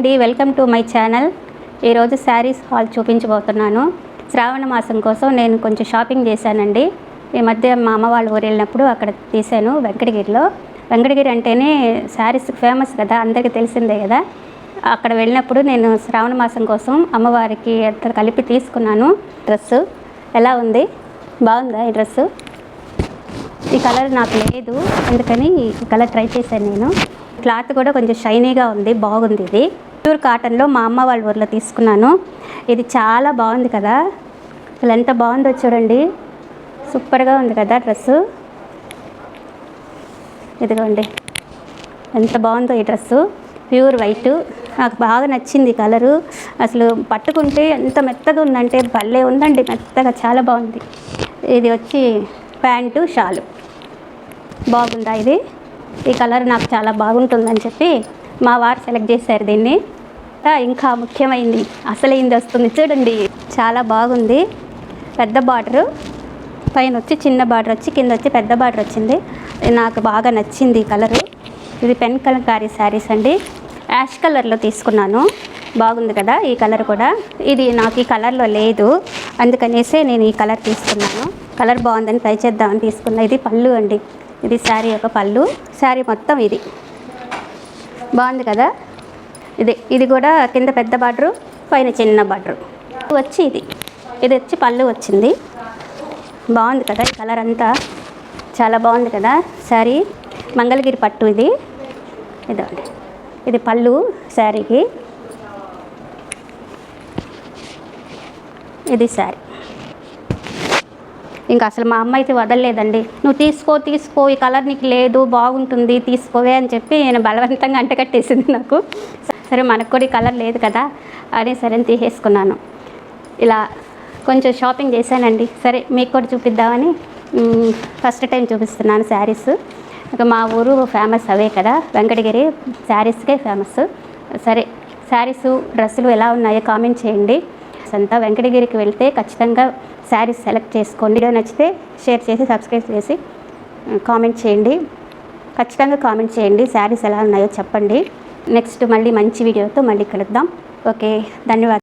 అండి welcome to my channel. ఈరోజు saris hall చూపించబోతున్నాను. శ్రావణ మాసం కోసం నేను కొంచెం షాపింగ్ చేశానండి. ఈ మధ్య మా అమ్మ వాళ్ళ ఊరు వెళ్ళినప్పుడు అక్కడ తీశాను వెంకటగిరిలో. వెంకటగిరి అంటేనే శారీస్ ఫేమస్ కదా అందరికీ తెలిసిందే కదా. అక్కడ వెళ్ళినప్పుడు నేను శ్రావణ మాసం కోసం అమ్మవారికి అక్కడ కలిపి తీసుకున్నాను డ్రెస్సు. ఎలా ఉంది? బాగుందా ఈ డ్రెస్సు? ఈ కలర్ నాకు లేదు అందుకని ఈ కలర్ ట్రై చేశాను నేను. క్లాత్ కూడా కొంచెం షైనీగా ఉంది బాగుంది ఇది. ప్యూర్ కాటన్లో మా అమ్మ వాళ్ళ ఊర్లో తీసుకున్నాను. ఇది చాలా బాగుంది కదా. అసలు ఎంత బాగుందో చూడండి. సూపర్గా ఉంది కదా డ్రెస్సు. ఇదిగోండి. ఎంత బాగుందో ఈ డ్రెస్సు. Pure white. నాకు బాగా నచ్చింది కలరు. అసలు పట్టుకుంటే ఎంత మెత్తగా ఉందంటే భలే ఉందండి. మెత్తగా చాలా బాగుంది. ఇది వచ్చి ప్యాంటు షాలు. బాగుందా ఇది? ఈ కలర్ నాకు చాలా బాగుంటుందని చెప్పి మా వారు సెలెక్ట్ చేశారు దీన్ని. ఇంకా ముఖ్యమైంది అసలైంది వస్తుంది. చూడండి చాలా బాగుంది. పెద్ద బార్డరు. పైన వచ్చి చిన్న బార్డర్ వచ్చి కింద వచ్చి పెద్ద బార్డర్ వచ్చింది. నాకు బాగా నచ్చింది ఈ కలరు. ఇది పెన్ కలంకారీ శారీస్ అండి. యాష్ కలర్లో తీసుకున్నాను. బాగుంది కదా ఈ కలర్ కూడా. ఇది నాకు ఈ కలర్లో లేదు. అందుకనేసే నేను ఈ కలర్ తీసుకున్నాను. కలర్ బాగుందని ట్రై చేద్దామని తీసుకున్నా. ఇది పళ్ళు అండి. ఇది శారీ యొక్క పళ్ళు. శారీ మొత్తం ఇది. బాగుంది కదా? ఇది ఇది కూడా కింద పెద్ద బార్డరు పైన చిన్న బార్డరు. వచ్చి ఇది ఇది వచ్చి పళ్ళు వచ్చింది. బాగుంది కదా ఈ కలర్ అంతా? చాలా బాగుంది కదా శారీ? మంగళగిరి పట్టు ఇది. ఇదండి ఇది పళ్ళు శారీకి. ఇది శారీ. ఇంకా అసలు మా అమ్మ అయితే వదలలేదండి. నువ్వు తీసుకో తీసుకో ఈ కలర్ నీకు లేదు బాగుంటుంది తీసుకోవే అని చెప్పి నేను బలవంతంగా అంటకట్టేసింది నాకు. సరే మనకు కూడా ఈ కలర్ లేదు కదా అని సరే తీసేసుకున్నాను. ఇలా కొంచెం షాపింగ్ చేశానండి. సరే మీకు కూడా చూపిద్దామని ఫస్ట్ టైం చూపిస్తున్నాను శారీస్. ఇక మా ఊరు ఫేమస్ అవే కదా వెంకటగిరి శారీస్కే ఫేమస్. సరే శారీస్ డ్రెస్సులు ఎలా ఉన్నాయో కామెంట్ చేయండి. అంతా వెంకటగిరికి వెళ్తే ఖచ్చితంగా శారీస్ సెలెక్ట్ చేసుకోండి. వీడియో నచ్చితే షేర్ చేసి సబ్స్క్రైబ్ చేసి కామెంట్ చేయండి. ఖచ్చితంగా కామెంట్ చేయండి. శారీస్ ఎలా ఉన్నాయో చెప్పండి. నెక్స్ట్ మళ్ళీ మంచి వీడియోతో మళ్ళీ కలుద్దాం. ఓకే ధన్యవాదాలు.